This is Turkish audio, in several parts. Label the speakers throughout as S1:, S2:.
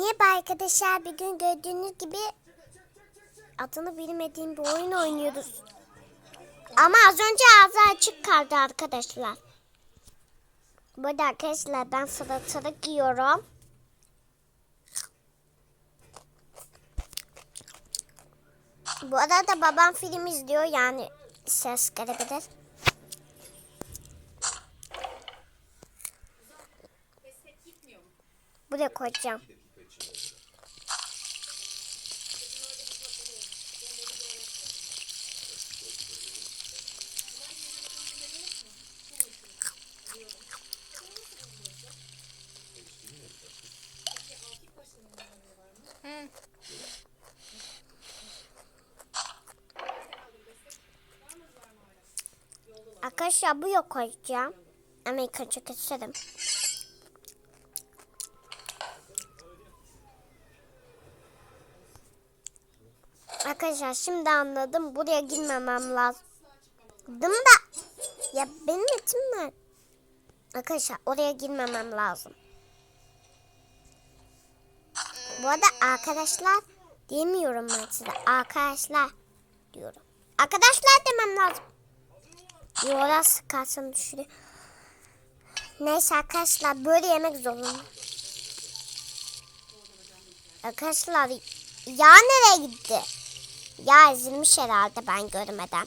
S1: Merhaba arkadaşlar. Bir gün gördüğünüz gibi adını bilmediğim bir oyun oynuyoruz. Ama az önce ağzı açık kaldı arkadaşlar. Burada arkadaşlar ben salatalık yiyorum. Bu arada babam film izliyor yani ses gelebilir. Buraya koyacağım. Arkadaşlar bu yok koyacağım. Amerika çok istedim. Arkadaşlar şimdi anladım. Buraya girmemem lazım. da ya benim etim var. Arkadaşlar oraya girmemem lazım. Bu arada arkadaşlar diyemiyorum ben size. Arkadaşlar diyorum. Arkadaşlar demem lazım. Yola sıkarsın düşürüyor. Neyse arkadaşlar böyle yemek zorunda. Arkadaşlar ya nereye gitti? Ya ezilmiş herhalde ben görmeden.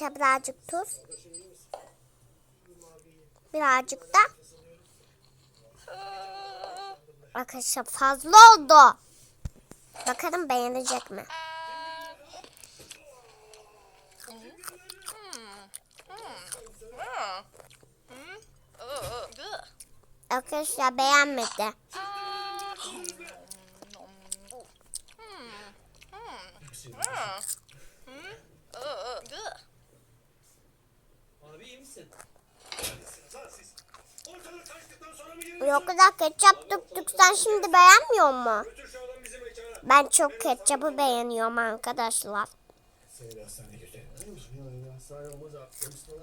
S1: Arkadaşlar birazcık tuz. Birazcık da Arkadaşlar fazla oldu. Bakalım beğenecek mi? Arkadaşlar beğenmedi.
S2: Abi
S1: O kadar ketçap döktük sen şimdi beğenmiyor mu? Ben çok ketçapı beğeniyorum arkadaşlar.
S3: Seni bir hastane götürelim. Biliyor musun? Yani hastane olmaz abi. Polisler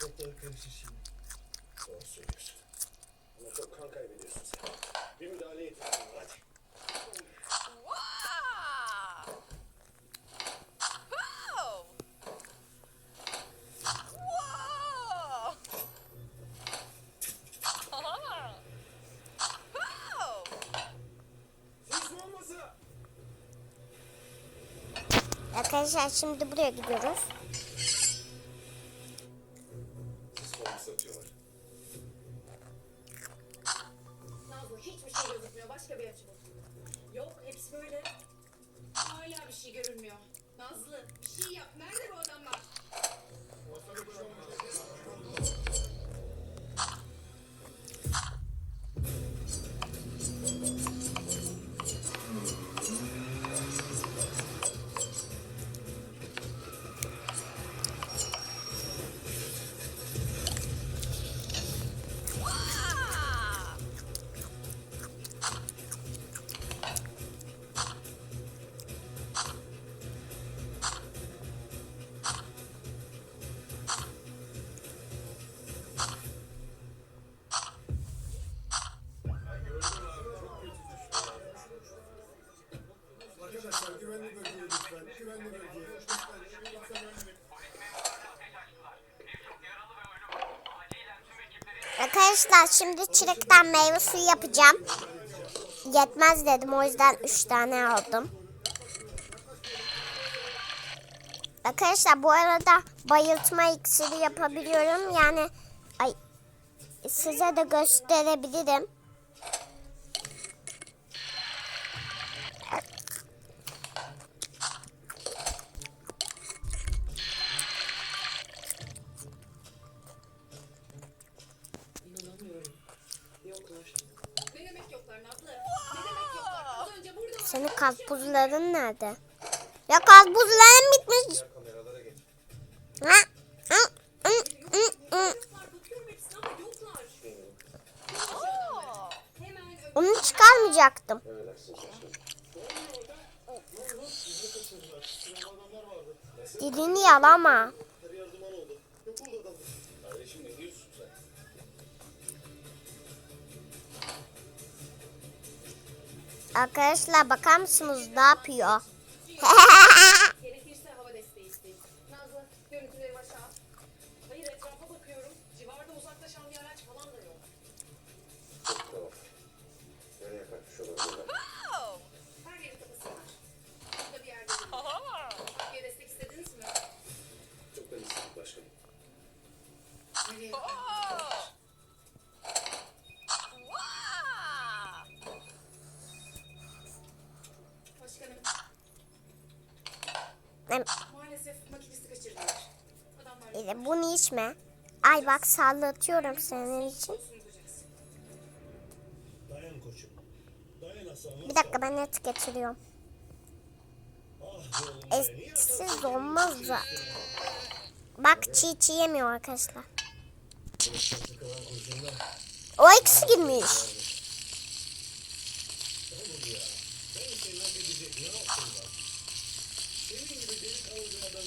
S3: doktor karışır şimdi. Doğru söylüyorsun. Ama çok kan kaybediyorsun sen. Bir müdahale yeterli. Hadi. Sus olmasa.
S1: Arkadaşlar şimdi buraya gidiyoruz.
S3: Arkadaşlar
S1: şimdi çilekten meyve suyu yapacağım. Yetmez dedim o yüzden 3 tane aldım. Arkadaşlar bu arada bayıltma iksiri yapabiliyorum. Yani ay size de gösterebilirim. Karpuzların nerede? Ya karpuzların bitmiş. Ha? Hı, hı.
S4: var. Bakıyorum hepsine
S1: Arkadaşlar bakar mısınız ne yapıyor?
S4: Maalesef makinisti kaçırdılar. Adamlar
S1: Bunu içme. Ay bak sallatıyorum senin için.
S3: Dayan koçum.
S1: Bir dakika ben et getiriyorum. Etsiz olmaz da. Bak çiğ çiğ yemiyor arkadaşlar. O ikisi girmiş.
S3: Vay be.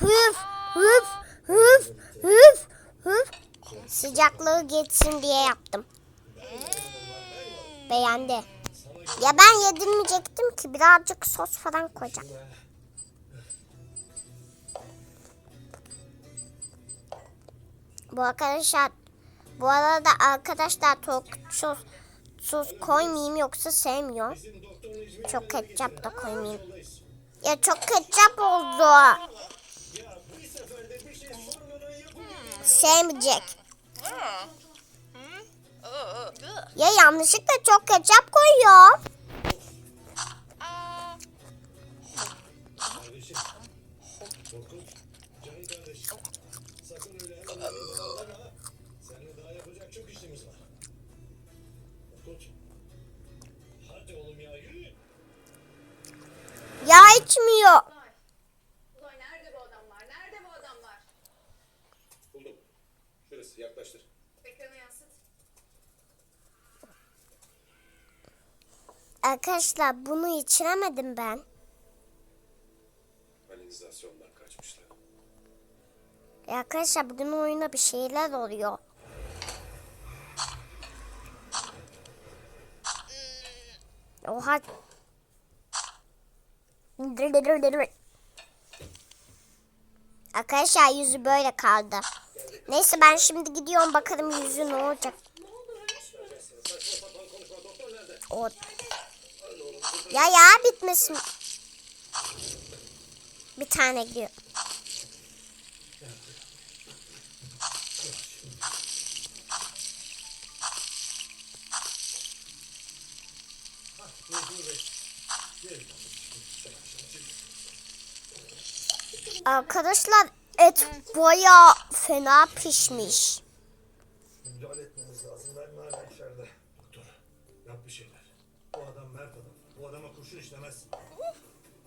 S1: Hüf hüf hüf hüf hüf. Sıcaklığı geçsin diye yaptım. Beğendi. Ya ben yedirmeyecektim ki birazcık sos falan koyacağım. Bu arkadaşlar bu arada arkadaşlar çok sos, sos koymayayım yoksa sevmiyor. Çok ketçap da koymayayım. Ya çok ketçap oldu. Sevmeyecek. Ya yanlışlıkla çok ketçap koyuyor.
S3: Seninle daha yapacak çok işimiz var. Korkut. Hadi oğlum ya yürü.
S1: Ya içmiyor.
S4: Uzay nerede bu adamlar? Nerede bu adamlar?
S3: Buldum. Şurası yaklaştır.
S4: Ekrana yansıt.
S1: Arkadaşlar bunu içiremedim ben.
S3: Kanalizasyondan kaçmışlar.
S1: Ya arkadaşlar bugün oyunda bir şeyler oluyor. Oha. Arkadaşlar yüzü böyle kaldı. Neyse ben şimdi gidiyorum bakalım yüzü ne olacak. O... Ya ya bitmesin. Bir tane gidiyor. Arkadaşlar et baya fena pişmiş.
S3: Müdahale etmemiz lazım. Ben hala içeride. Doktor. Yap bir şeyler. Bu adam mert adam. Bu adama kurşun işlemez.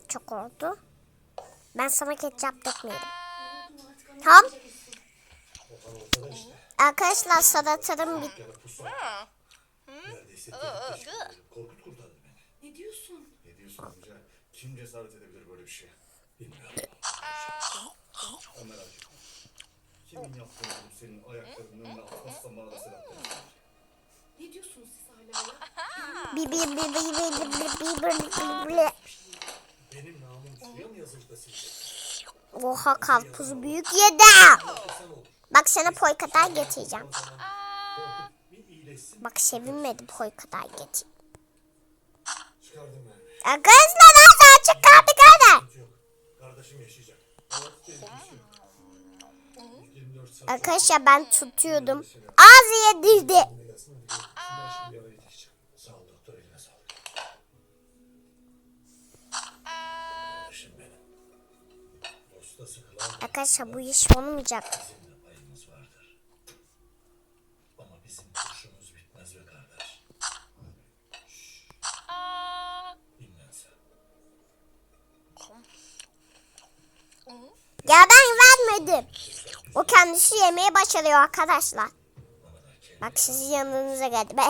S1: Çok oldu. Ben sana ketçap dökmeyelim. Tamam. Arkadaşlar salatarım bit.
S3: Ya da pusu. Neredeyse tehdit Kim cesaret edebilir böyle bir şeye? Bilmiyorum. Ömer abi. Kimin yaptığını bunu senin ayaklarının önüne atmazsa mağarasına atmaz.
S4: Ne diyorsunuz siz hala ya?
S1: Bi bi bi bi bi bi bi bi bi bi.
S3: Benim namım suya mı yazıldı da silecek?
S1: Oha karpuzu büyük yedi.
S3: Sen ol.
S1: Bak sana poy kadar getireceğim. Bak sevinmedi poy kadar getir.
S3: Çıkardım
S1: ya kızla nasıl açık
S3: kaldı kadar? Kardeşim yaşayacak.
S1: Arkadaşlar ben tutuyordum. Ağzı yedirdi. Arkadaşlar bu iş olmayacak. Ya ben vermedim. O kendisi yemeği başarıyor arkadaşlar. Bak sizin yanınıza geldi. Be.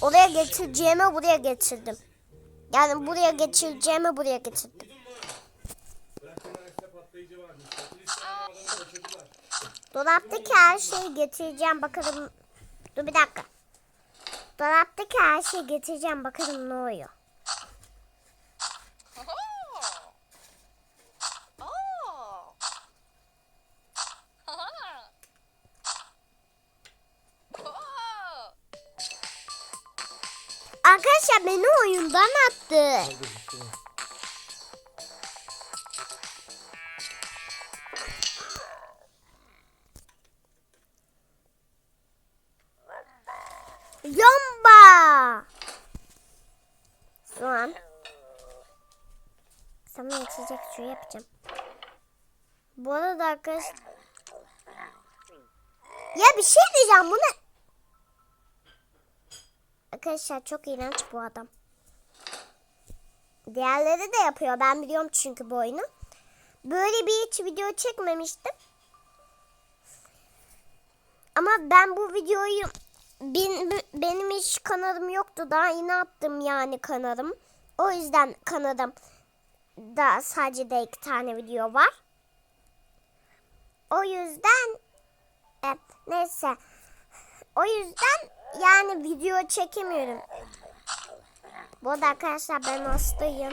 S1: Oraya getireceğimi buraya getirdim. Yani buraya getireceğimi buraya getirdim. Dolaptaki her şeyi getireceğim bakalım. Dur bir dakika. Dolaptaki her şeyi getireceğim bakalım ne oluyor. Arkadaşlar beni oyundan attı. Sana içecek su yapacağım. Bu arada arkadaşlar ya bir şey diyeceğim bu ne? Arkadaşlar çok iğrenç bu adam. Diğerleri de yapıyor. Ben biliyorum çünkü bu oyunu. Böyle bir hiç video çekmemiştim. Ama ben bu videoyu benim hiç kanalım yoktu. Daha yeni attım yani kanalım. O yüzden kanalım da sadece de iki tane video var. O yüzden e, neyse. O yüzden yani video çekemiyorum. Bu arada arkadaşlar ben hastayım.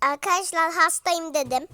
S1: Arkadaşlar hastayım dedim.